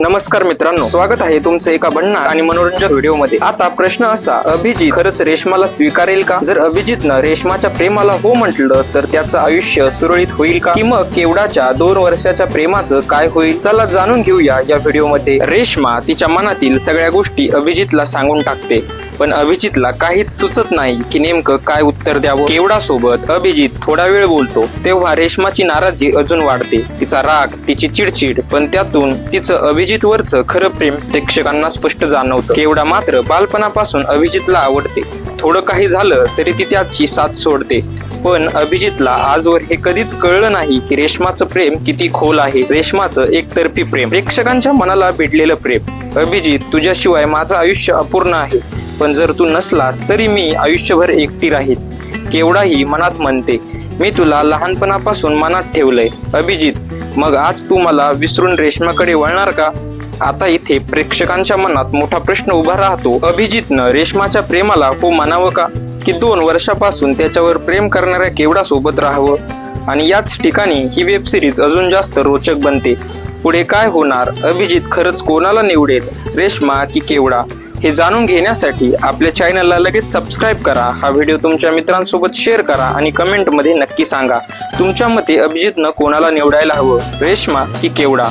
नमस्कार मित्रांनो स्वागत आहे तुमचं एका भन्नाट आणि मनोरंजक व्हिडिओमध्ये आता प्रश्न असा अभिजित खरंच रेशमाला स्वीकारेल का? जर अभिजितनं रेशमाच्या प्रेमाला हो म्हटलं तर त्याचं आयुष्य सुरळीत होईल का? की मग केवडाच्या दोन वर्षाच्या प्रेमाचं काय होईल? चला जाणून घेऊया या व्हिडिओमध्ये रेशमा तिच्या मनातील सगळ्या गोष्टी अभिजितला सांगून टाकते. पण अभिजितला काहीच सुचत नाही की नेमकं काय उत्तर द्यावं. केवडा सोबत अभिजित थोडा वेळ बोलतो तेव्हा रेशमाची नाराजी अजून वाढते. तिचा राग तिची चिडचिड पण त्यातून तिचं अभिजित वरच खरं प्रेम प्रेक्षकांना स्पष्ट जाणवतं. केवढा मात्र बालपणापासून अभिजितला आवडते. थोडं काही झालं तरी ती त्याची साथ सोडते. पण अभिजितला आजवर हे कधीच कळलं नाही की रेशमाचं प्रेम किती खोल आहे. रेशमाचं एकतर्फी प्रेम. प्रेक्षकांच्या मनाला भेटलेलं प्रेम. अभिजित तुझ्याशिवाय माझं आयुष्य अपूर्ण आहे. पण जर तू नसलास तरी मी आयुष्यभर एकटी राहील केवढाही मनात म्हणते मी तुला लहानपणापासून मनात ठेवलंय. अभिजित मग आज तू मला विसरून रेशमाकडे वळणार का? आता इथे प्रेक्षकांच्या मनात मोठा प्रश्न उभा राहतो. अभिजितनं रेशमाच्या प्रेमाला हो मानावं का? की दोन वर्षापासून त्याच्यावर प्रेम करणाऱ्या केवडा सोबत राहावं? आणि याच ठिकाणी ही वेब सिरीज अजून जास्त रोचक बनते. पुढे काय होणार? अभिजित खरंच कोणाला निवडेल? रेशमा की केवडा हे जाणून घेण्यासाठी आपल्या चॅनलला लगेच सबस्क्राईब करा. हा व्हिडिओ तुमच्या मित्रांसोबत शेअर करा आणि कमेंटमध्ये नक्की सांगा. तुमच्या मते अभिजितनं कोणाला निवडायला हवं? रेश्मा की केवडा?